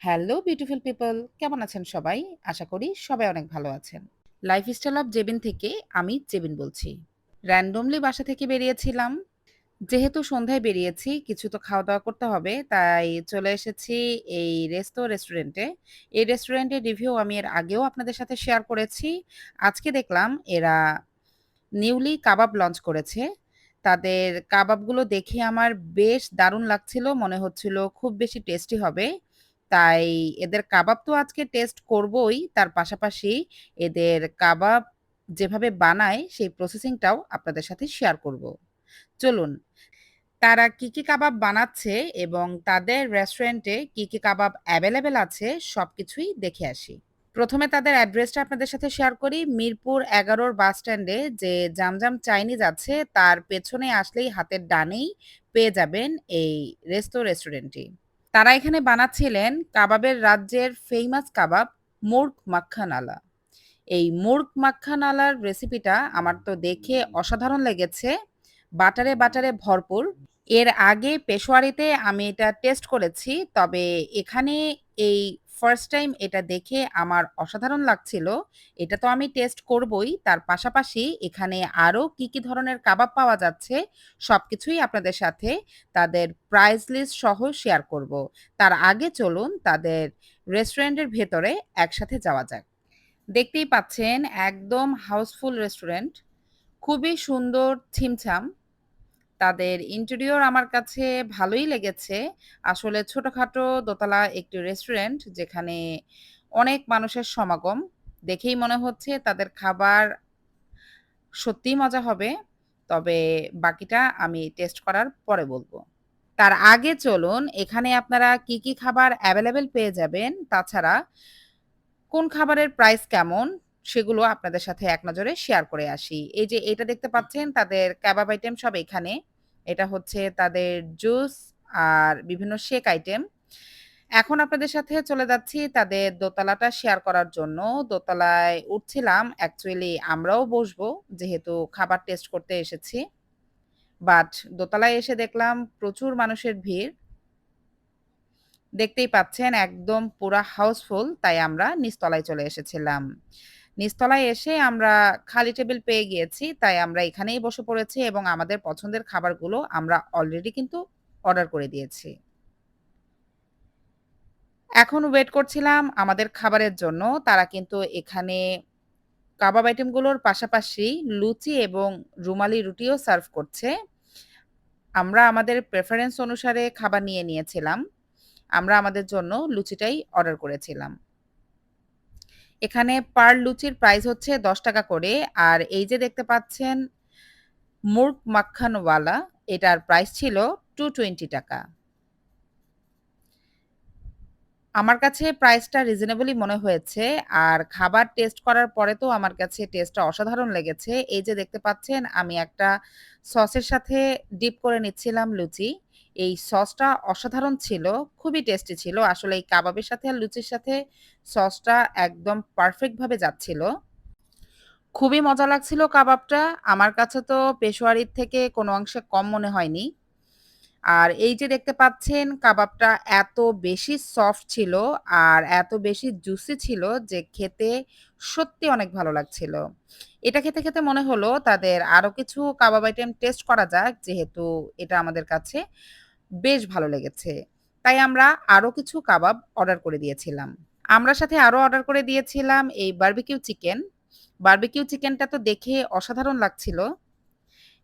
Hello beautiful people কেমন আছেন সবাই? আশা করি সবাই অনেক ভালো আছেন। লাইফস্টাইল অফ জেবিন থেকে আমি জেবিন বলছি। র্যান্ডমলি বাসা থেকে বেরিয়েছিলাম। যেহেতু সন্ধ্যায় বেরিয়েছি, কিছু তো খাওয়া দাওয়া করতে হবে, তাই চলে এসেছি এই রেস্তো রেস্টুরেন্টে এই রেস্টুরেন্টের রিভিউ আমি এর আগেও আপনাদের সাথে শেয়ার করেছি। আজকে দেখলাম এরা নিউলি কাবাব লঞ্চ করেছে। তাদের কাবাবগুলো দেখে আমার বেশ দারুণ লাগছিল, মনে হচ্ছিল খুব বেশি টেস্টি হবে। তাই এদের কাবাব তো আজকে টেস্ট করবই। তার পাশাপাশি এদের কাবাব যেভাবে বানায়, সেই প্রসেসিংটাও আপনাদের সাথে শেয়ার করব। চলুন, তারা কি কি কাবাব বানাচ্ছে এবং তাদের রেস্টুরেন্টে কি কি কাবাব অ্যাভেলেবেল আছে সব কিছুই দেখে আসি। প্রথমে তাদের অ্যাড্রেসটা আপনাদের সাথে শেয়ার করি। মিরপুর এগারোর বাস স্ট্যান্ডে যে জামজাম চাইনিজ আছে, তার পেছনে আসলেই হাতের ডানেই পেয়ে যাবেন এই রেস্তো রেস্টুরেন্টটি তারা এখানে বানাচ্ছিলেন কাবাবের রাজ্যের ফেমাস কাবাব, মুর্গ মাখানালা। এই মুর্গ মাখানালার রেসিপিটা আমার তো দেখে অসাধারণ লেগেছে। বাটারে বাটারে ভরপুর। এর আগে পেশোয়ারিতে আমি এটা টেস্ট করেছি, তবে এখানে এই ফার্স্ট টাইম এটা দেখে আমার অসাধারণ লাগছিল। এটা তো আমি টেস্ট করবই। তার পাশাপাশি এখানে আরও কি কি ধরনের কাবাব পাওয়া যাচ্ছে সব কিছুই আপনাদের সাথে তাদের প্রাইস লিস্ট সহ শেয়ার করব। তার আগে চলুন তাদের রেস্টুরেন্টের ভেতরে একসাথে যাওয়া যাক। দেখতেই পাচ্ছেন, একদম হাউসফুল রেস্টুরেন্ট খুবই সুন্দর, ছিমছাম। তাদের ইন্টেরিয়র আমার কাছে ভালোই লেগেছে। আসলে ছোটখাটো দোতলা একটি রেস্টুরেন্ট যেখানে অনেক মানুষের সমাগম। দেখেই মনে হচ্ছে তাদের খাবার সত্যিই মজা হবে, তবে বাকিটা আমি টেস্ট করার পরে বলব। তার আগে চলুন, এখানে আপনারা কি কি খাবার অ্যাভেলেবেল পেয়ে যাবেন? তাছাড়া কোন খাবারের প্রাইস কেমন? সেগুলো আপনাদের সাথে এক নজরে শেয়ার করে আসি। এই যে এটা দেখতে পাচ্ছেন তাদের কাবাব আইটেম সব এখানে। এটা হচ্ছে তাদের জুস আর বিভিন্ন শেক আইটেম এখন আপনাদের সাথে চলে যাচ্ছি তাদের দোতলাটা শেয়ার করার জন্য। দোতলায় উঠছিলাম অ্যাকচুয়ালি আমরাও বসবো যেহেতু খাবার টেস্ট করতে এসেছি। বাট দোতলায় এসে দেখলাম প্রচুর মানুষের ভিড়। দেখতেই পাচ্ছেন একদম পুরা হাউসফুল তাই আমরা নিচতলায় চলে এসেছিলাম। নিচতলায় এসে আমরা খালি টেবিল পেয়ে গিয়েছি, তাই আমরা এখানেই বসে পড়েছি এবং আমাদের পছন্দের খাবারগুলো আমরা অলরেডি কিন্তু অর্ডার করে দিয়েছি। এখন ওয়েট করছিলাম আমাদের খাবারের জন্য, তারা কিন্তু এখানে কাবাব আইটেমগুলোর পাশাপাশি লুচি এবং রুমালি রুটিও সার্ভ করছে। আমরা আমাদের প্রেফারেন্স অনুসারে খাবার নিয়ে নিয়েছিলাম, আমরা আমাদের জন্য লুচিটাই অর্ডার করেছিলাম। এখানে পার লুচির প্রাইস হচ্ছে দশ টাকা করে। আর এই যে দেখতে পাচ্ছেন, মুর্গ মাখানওয়ালা, এটার প্রাইস ছিল টু টোয়েন্টি টাকা। আমার কাছে প্রাইসটা রিজনেবলই মনে হয়েছে। আর খাবার টেস্ট করার পরে তো আমার কাছে টেস্টটা অসাধারণ লেগেছে। এই যে দেখতে পাচ্ছেন, আমি একটা সসের সাথে ডিপ করে নিচ্ছিলাম লুচি। এই সসটা অসাধারণ ছিল, খুবই টেস্টি ছিল। আসলে এই কাবাবের সাথে আর লুচির সাথে সসটা একদম পারফেক্টভাবে যাচ্ছিল। খুবই মজা লাগছিল কাবাবটা। আমার কাছে তো পেশোয়ারির থেকে কোনো অংশে কম মনে হয়নি। আর এই যে দেখতে পাচ্ছেন, কাবাবটা এত বেশি সফট ছিল আর এত বেশি জুসি ছিল যে খেতে সত্যি অনেক ভালো লাগছিল। এটা খেতে খেতে মনে হলো তাদের আরও কিছু কাবাব আইটেম টেস্ট করা যাক, যেহেতু এটা আমাদের কাছে। বেশ ভালো লেগেছে। তাই আমরা আরও কিছু কাবাব অর্ডার করে দিয়েছিলাম। আমরা সাথে আরও অর্ডার করে দিয়েছিলাম এই বার্বিকিউ চিকেন। বার্বিকিউ চিকেনটা তো দেখে অসাধারণ লাগছিল।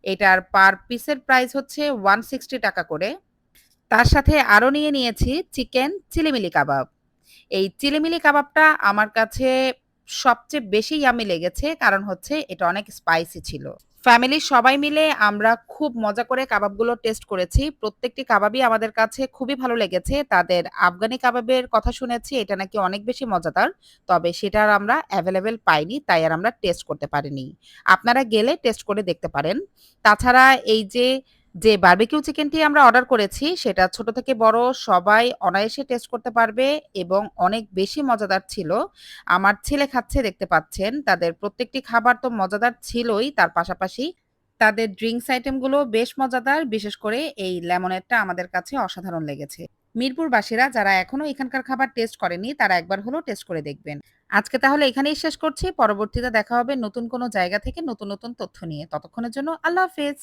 এটার পার পিসের প্রাইস হচ্ছে ওয়ান সিক্সটি টাকা করে। তার সাথে আরও নিয়ে নিয়েছি চিকেন চিলিমিলি কাবাব। এই চিলিমিলি কাবাবটা আমার কাছে সবচেয়ে বেশি ইয়ামি লেগেছে, কারণ হচ্ছে এটা অনেক স্পাইসি ছিল। ফ্যামিলির সবাই মিলে আমরা খুব মজা করে কাবাবগুলো টেস্ট করেছি। প্রত্যেকটি কাবাবই আমাদের কাছে খুবই ভালো লেগেছে। তাদের আফগানি কাবাবের কথা শুনেছি, এটা নাকি অনেক বেশি মজাদার, তবে সেটা আর আমরা অ্যাভেলেবেল পাইনি, তাই আর আমরা টেস্ট করতে পারিনি। আপনারা গেলে টেস্ট করে দেখতে পারেন। তাছাড়া এই যে যে বারবিকিউ চিকেনটি আমরা অর্ডার করেছি সেটা ছোট থেকে বড় সবাই অনায়াসে টেস্ট করতে পারবে এবং অনেক বেশি মজাদার ছিল আমার ছেলে খাচ্ছে দেখতে পাচ্ছেন তাদের প্রত্যেকটি খাবার তো মজাদার ছিলই তার পাশাপাশি তাদের ড্রিঙ্কস আইটেমগুলো বেশ মজাদার বিশেষ করে এই লেমনেডটা আমাদের কাছে অসাধারণ লেগেছে মিরপুরবাসীরা যারা এখনও এখানকার খাবার টেস্ট করেনি তারা একবার হলেও টেস্ট করে দেখবেন। আজকে তাহলে এখানেই শেষ করছি। পরবর্তীতে দেখা হবে নতুন কোনো জায়গা থেকে নতুন, নতুন তথ্য নিয়ে। ততক্ষণের জন্য আল্লাহ হাফেজ।